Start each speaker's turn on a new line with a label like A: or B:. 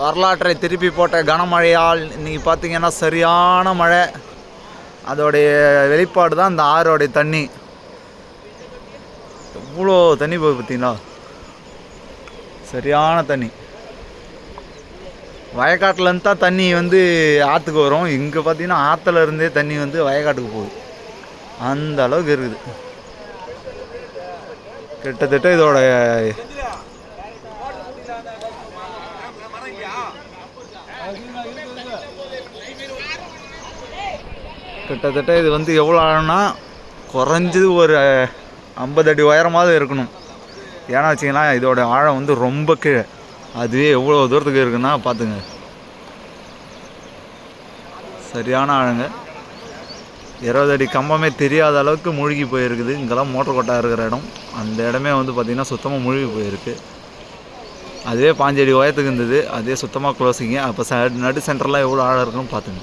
A: வரலாற்றை திருப்பி போட்ட கனமழையால் இன்றைக்கி பார்த்தீங்கன்னா சரியான மழை. அதோடைய வெளிப்பாடு தான் இந்த ஆறோடைய தண்ணி. எவ்வளோ தண்ணி போகுது பார்த்தீங்களா? சரியான தண்ணி. வயக்காட்டிலேருந்து தான் தண்ணி வந்து ஆற்றுக்கு வரும். இங்கே பார்த்தீங்கன்னா ஆற்றுல இருந்தே தண்ணி வந்து வயக்காட்டுக்கு போகுது. அந்த அளவுக்கு இருக்குது. கிட்டத்தட்ட இதோட கிட்டத்தட்ட இது வந்து எவ்வளோ ஆழம்னா குறைஞ்சது ஒரு ஐம்பது அடி உயரமாவது இருக்கணும். ஏன்னா வச்சிங்கன்னா இதோட ஆழம் வந்து ரொம்ப கீழே. அதுவே எவ்வளோ தூரத்துக்கு இருக்குன்னா பார்த்துங்க. சரியான ஆழங்க. இருபது அடி கம்பமே தெரியாத அளவுக்கு மூழ்கி போயிருக்குது இங்கெல்லாம் மோட்டர் கொட்டா இருக்கிற இடம். அந்த இடமே வந்து பார்த்திங்கன்னா சுத்தமாக மூழ்கி போயிருக்கு. அதுவே பாஞ்சடி உயரத்துக்கு இருந்தது அதே சுத்தமாக க்ளோசிங்க அப்போ ச நடு சென்டர்லாம் எவ்வளோ ஆழம் இருக்குன்னு பார்த்துங்க.